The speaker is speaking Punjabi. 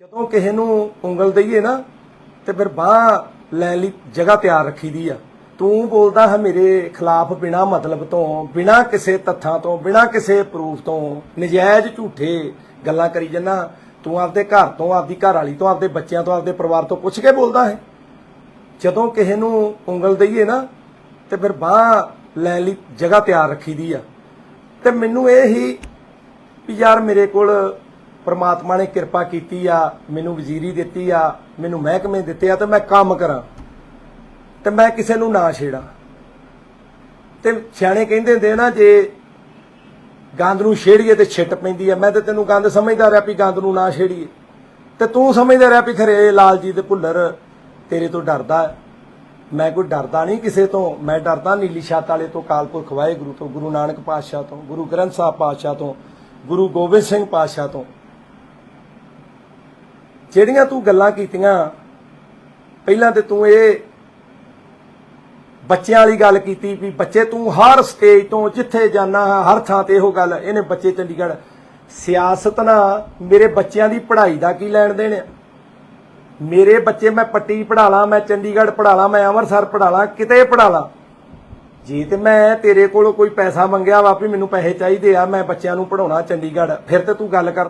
ਜਦੋਂ ਕਿਸੇ ਨੂੰ ਉਂਗਲ ਦਈਏ ਨਾ, ਤੇ ਫਿਰ ਬਾਹ ਲੈਣ ਲਈ ਜਗ੍ਹਾ ਤਿਆਰ ਰੱਖੀ ਦੀ ਆ। ਤੂੰ ਬੋਲਦਾ ਹੈ ਮੇਰੇ ਖਿਲਾਫ ਬਿਨਾ ਮਤਲਬ ਤੋਂ, ਬਿਨਾ ਕਿਸੇ ਤੱਥਾਂ ਤੋਂ, ਬਿਨਾ ਕਿਸੇ ਪ੍ਰੂਫ ਤੋਂ, ਨਜਾਇਜ਼ ਝੂਠੇ ਗੱਲਾਂ ਕਰੀ ਜੰਨਾ ਤੂੰ ਆਪਦੇ ਘਰ ਤੋਂ, ਆਪਦੀ ਘਰ ਵਾਲੀ ਤੋਂ, ਆਪਦੇ ਬੱਚਿਆਂ ਤੋਂ, ਆਪਦੇ ਪਰਿਵਾਰ ਤੋਂ ਪੁੱਛ ਕੇ ਬੋਲਦਾ ਹੈ। ਜਦੋਂ ਕਿਸੇ ਨੂੰ ਉਂਗਲ ਦਈਏ ਨਾ, ਤੇ ਫਿਰ ਬਾਹ ਲੈਣ ਲਈ ਜਗ੍ਹਾ ਤਿਆਰ ਰੱਖੀ ਦੀ ਆ। ਤੇ ਮੈਨੂੰ ਇਹ ਹੀ ਵੀ ਯਾਰ ਮੇਰੇ ਕੋਲ ਪ੍ਰਮਾਤਮਾ ਨੇ ਕਿਰਪਾ ਕੀਤੀ ਆ, ਮੈਨੂੰ ਵਜ਼ੀਰੀ ਦਿੱਤੀ ਆ, ਮੈਨੂੰ ਮਹਿਕਮੇ ਦਿੱਤੇ ਆ, ਤੇ ਮੈਂ ਕੰਮ ਕਰਾਂ। ਤੇ ਮੈਂ ਕਿਸੇ ਨੂੰ ਨਾ ਛੇੜਾਂ। ਤੇ ਸਿਆਣੇ ਕਹਿੰਦੇ ਹੁੰਦੇ ਨਾ, ਜੇ ਗੰਦ ਨੂੰ ਛੇੜੀਏ ਤੇ ਛਿੱਟ ਪੈਂਦੀ ਆ। ਮੈਂ ਤੇ ਤੈਨੂੰ ਗੰਦ ਸਮਝਦਾ ਰਿਹਾ ਵੀ ਗੰਦ ਨੂੰ ਨਾ ਛੇੜੀਏ। ਤੇ ਤੂੰ ਸਮਝਦਾ ਰਿਹਾ ਵੀ ਖਰੇ ਲਾਲਜੀ ਦੇ ਭੁੱਲਰ ਤੇਰੇ ਤੋਂ ਡਰਦਾ ਮੈਂ ਕੋਈ ਡਰਦਾ ਨਹੀਂ ਕਿਸੇ ਤੋਂ। ਮੈਂ ਡਰਦਾ ਨੀਲੀ ਛੱਤ ਵਾਲੇ ਤੋਂ, ਕਾਲਪੁਰਖ ਵਾਹਿਗੁਰੂ ਤੋਂ, ਗੁਰੂ ਨਾਨਕ ਪਾਤਸ਼ਾਹ ਤੋਂ, ਗੁਰੂ ਗ੍ਰੰਥ ਸਾਹਿਬ ਪਾਤਸ਼ਾਹ ਤੋਂ, ਗੁਰੂ ਗੋਬਿੰਦ ਸਿੰਘ ਪਾਤਸ਼ਾਹ ਤੋਂ। ਜਿਹੜੀਆਂ ਤੂੰ ਗੱਲਾਂ ਕੀਤੀਆਂ, ਪਹਿਲਾਂ ਤੇ ਤੂੰ ਇਹ ਬੱਚਿਆਂ ਵਾਲੀ ਗੱਲ ਕੀਤੀ ਵੀ ਬੱਚੇ ਤੂੰ ਹਰ ਸਟੇਜ ਤੋਂ ਜਿੱਥੇ ਜਾਣਾ ਹਰ ਥਾਂ ਤੇ ਇਹੋ ਗੱਲ, ਇਹਨੇ ਬੱਚੇ ਚੰਡੀਗੜ੍ਹ ਸਿਆਸਤ ਨਾਲ ਮੇਰੇ ਬੱਚਿਆਂ ਦੀ ਪੜ੍ਹਾਈ ਦਾ ਕੀ ਲੈਣ ਦੇਣ ਆ? ਮੇਰੇ ਬੱਚੇ ਮੈਂ ਪੱਟੀ ਪੜ੍ਹਾ ਲਾਂ, ਮੈਂ ਚੰਡੀਗੜ੍ਹ ਪੜ੍ਹਾ ਲਾਂ, ਮੈਂ ਅੰਮ੍ਰਿਤਸਰ ਪੜ੍ਹਾ ਲਾਂ, ਕਿਤੇ ਪੜ੍ਹਾ ਲਾਂ। ਜੇ ਤੇ ਮੈਂ ਤੇਰੇ ਕੋਲੋਂ ਕੋਈ ਪੈਸਾ ਮੰਗਿਆ ਵਾ ਵੀ ਮੈਨੂੰ ਪੈਸੇ ਚਾਹੀਦੇ ਆ, ਮੈਂ ਬੱਚਿਆਂ ਨੂੰ ਪੜਾਉਣਾ ਚੰਡੀਗੜ੍ਹ, ਫਿਰ ਤੇ ਤੂੰ ਗੱਲ ਕਰ।